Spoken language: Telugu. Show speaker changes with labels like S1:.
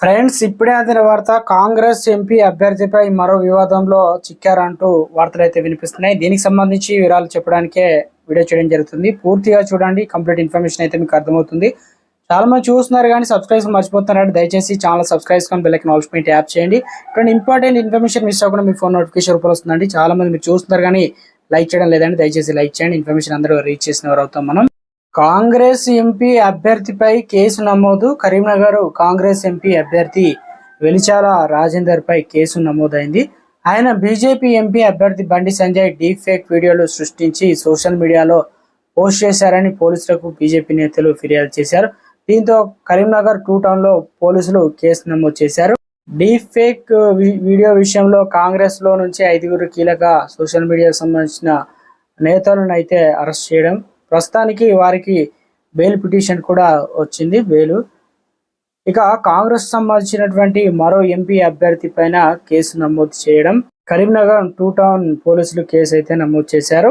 S1: ఫ్రెండ్స్ ఇప్పుడే అందిన వార్త కాంగ్రెస్ ఎంపీ అభ్యర్థిపై మరో వివాదంలో చిక్కారంటూ వార్తలు అయితే వినిపిస్తున్నాయి. దీనికి సంబంధించి వివరాలు చెప్పడానికే వీడియో చేయడం జరుగుతుంది. పూర్తిగా చూడండి కంప్లీట్ ఇన్ఫర్మేషన్ అయితే మీకు అర్థమవుతుంది. చాలా మంది చూస్తున్నారు కానీ సబ్స్క్రైబ్ మర్చిపోతున్నారు దయచేసి ఛానల్ సబ్స్క్రైబ్ కానీ బెల్ ఐకాన్ యాప్ చేయండి. ఇక్కడ ఇంపార్టెంట్ ఇన్ఫర్మేషన్ మిస్ అవ్వకుండా మీ ఫోన్ నోటిఫికేషన్ రూపంలో వస్తుందండి. చాలా మంది మీరు చూస్తున్నారు కానీ లైక్ చేయడం లేదండి. దయచేసి లైక్ చేయండి. ఇన్ఫర్మేషన్ అందరూ రీచ్ చేసిన వారు అవుతాం మనం. కాంగ్రెస్ ఎంపీ అభ్యర్థిపై కేసు నమోదు. కరీంనగర్ కాంగ్రెస్ ఎంపీ అభ్యర్థి వెలిచాల రాజేందర్ పై కేసు నమోదైంది. ఆయన బీజేపీ ఎంపీ అభ్యర్థి బండి సంజయ్ డీప్ ఫేక్ వీడియోలు సృష్టించి సోషల్ మీడియాలో పోస్ట్ చేశారని పోలీసులకు బీజేపీ నేతలు ఫిర్యాదు చేశారు. దీంతో కరీంనగర్ టూ టౌన్లో పోలీసులు కేసు నమోదు చేశారు. డీప్ ఫేక్ వీడియో విషయంలో కాంగ్రెస్లో నుంచి ఐదుగురు కీలక సోషల్ మీడియాకు సంబంధించిన నేతలను అయితే అరెస్ట్ చేయడం ప్రస్తుతానికి వారికి బెయిల్ పిటిషన్ కూడా వచ్చింది బెయిల్. ఇక కాంగ్రెస్ సంబంధించినటువంటి మరో ఎంపీ అభ్యర్థి పైన కేసు నమోదు చేయడం. కరీంనగర్ టూ టౌన్ పోలీసులు కేసు అయితే నమోదు చేశారు.